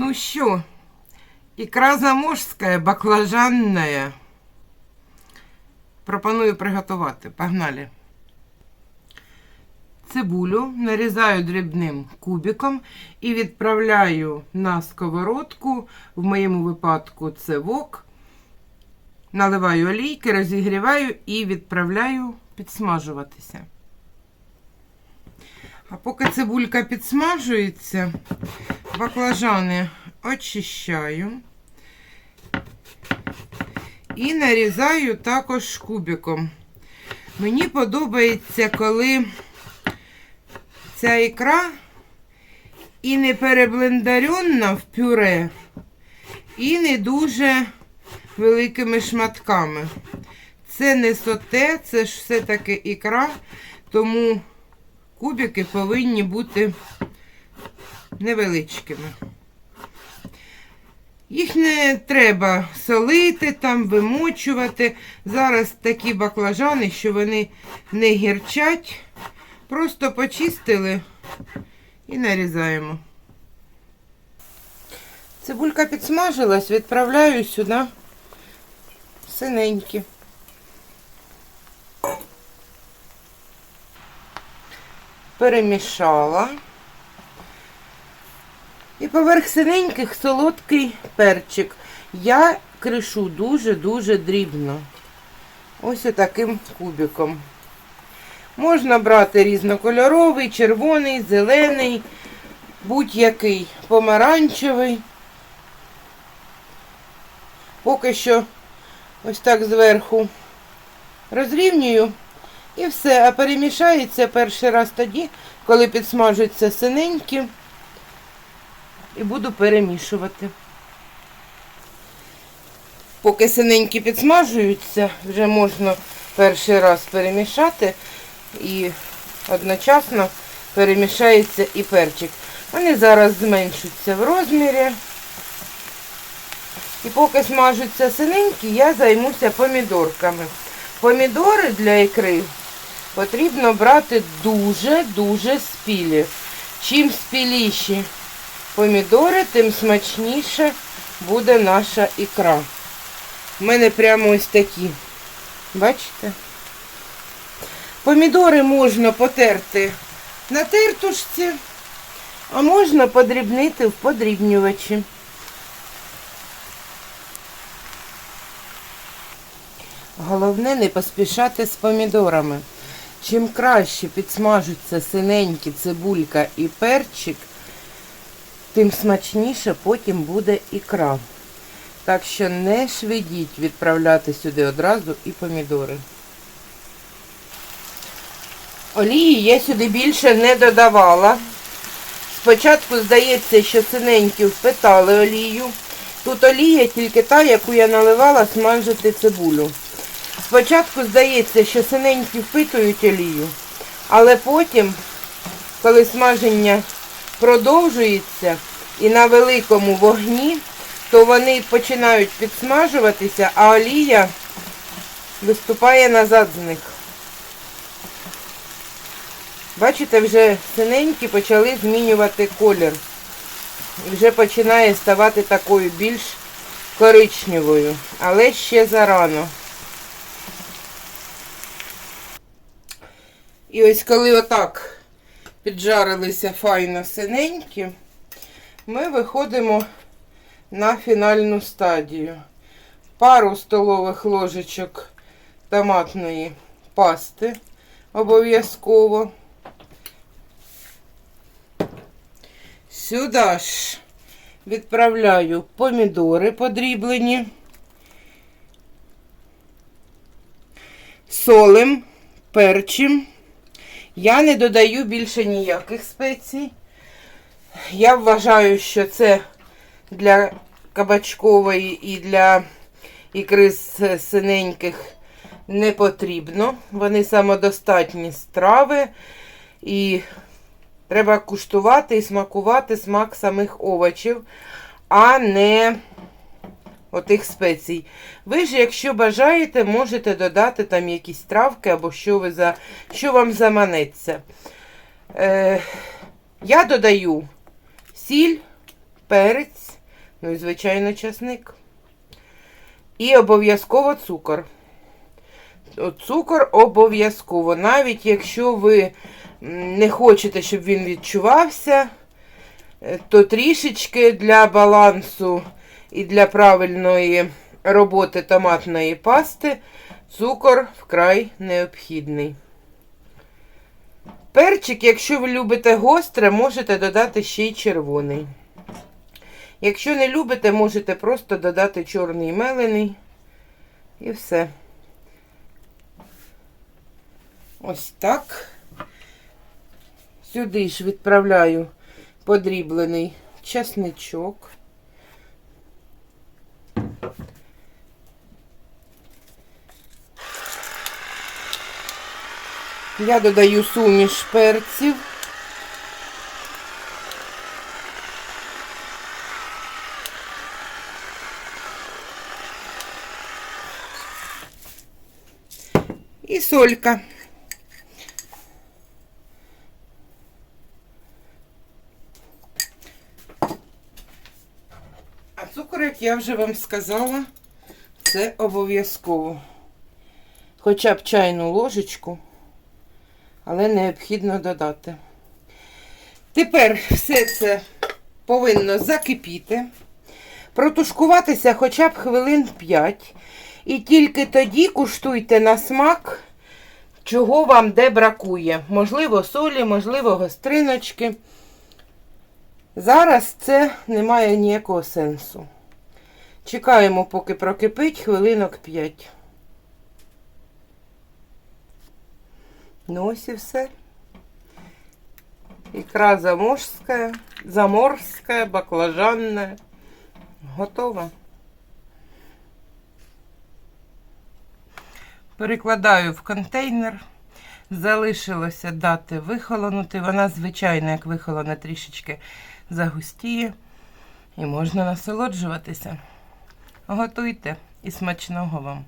Ну що, ікра заморська, баклажанна. Пропоную приготувати. Погнали. Цибулю нарізаю дрібним кубиком і відправляю на сковородку. В моєму випадку це вок. Наливаю олійки, розігріваю і відправляю підсмажуватися. А поки цибулька підсмажується, баклажани очищаю і нарізаю також кубиком. Мені подобається, коли ця ікра і не переблендарена в пюре, і не дуже великими шматками. Це не соте, це ж все-таки ікра, тому кубики повинні бути невеличкими. Їх не треба солити, там, вимочувати. Зараз такі баклажани, що вони не гірчать. Просто почистили і нарізаємо. Цибулька підсмажилась, відправляю сюди синенькі. Перемішала. І поверх синеньких солодкий перчик. Я кришу дуже-дуже дрібно. Ось отаким кубиком. Можна брати різнокольоровий, червоний, зелений, будь-який помаранчевий. Поки що ось так зверху розрівнюю і все. А перемішається перший раз тоді, коли підсмажуться синенькі. І буду перемішувати. Поки синенькі підсмажуються, вже можна перший раз перемішати і одночасно перемішається і перчик. Вони зараз зменшуються в розмірі. І поки смажуться синенькі, я займуся помідорками. Помідори для ікри потрібно брати дуже-дуже спілі. Чим спіліші помідори, тим смачніше буде наша ікра. У мене прямо ось такі. Бачите? Помідори можна потерти на тертушці, а можна подрібнити в подрібнювачі. Головне не поспішати з помідорами. Чим краще підсмажуться синенькі цибулька і перчик, тим смачніше потім буде ікра. Так що не швидіть відправляти сюди одразу і помідори. Олії я сюди більше не додавала. Спочатку здається, що синенькі впитали олію. Тут олія тільки та, яку я наливала смажити цибулю. Спочатку здається, що синенькі впитують олію, але потім, коли смаження продовжується і на великому вогні, то вони починають підсмажуватися, а олія виступає назад з них. Бачите, вже синенькі почали змінювати колір. Вже починає ставати такою більш коричневою, але ще зарано. І ось коли отак піджарилися файно синенькі, ми виходимо на фінальну стадію. Пару столових ложечок томатної пасти обов'язково. Сюди ж відправляю помідори подріблені, солим, перчим. Я не додаю більше ніяких спецій. Я вважаю, що це для кабачкової і для ікри синеньких не потрібно. Вони самодостатні страви. І треба куштувати і смакувати смак самих овочів, а не отих спецій. Ви ж, якщо бажаєте, можете додати там якісь травки або що ви за, що вам заманеться. Е, я додаю сіль, перець, Ну і, звичайно, часник. І обов'язково цукор. Цукор обов'язково. Навіть якщо ви не хочете, щоб він відчувався, е, то трішечки для балансу і для правильної роботи томатної пасти цукор вкрай необхідний. Перчик, якщо ви любите гостре, можете додати ще й червоний. Якщо не любите, можете просто додати чорний мелений і все. Ось так. Сюди ж відправляю подріблений часничок. Я додаю суміш перців. І солька. А цукор, як я вже вам сказала, це обов'язково. Хоча б чайну ложечку, але необхідно додати. Тепер все це повинно закипіти, протушкуватися хоча б хвилин 5. І тільки тоді куштуйте на смак, чого вам де бракує. Можливо, солі, можливо, гостриночки. Зараз це не має ніякого сенсу. Чекаємо, поки прокипить хвилинок 5. Ну ось і все. Ікра заморська, заморська, баклажанна. Готова. Перекладаю в контейнер. Залишилося дати вихолонути. Вона, звичайно, як вихолона, трішечки загустіє. І можна насолоджуватися. Готуйте і смачного вам!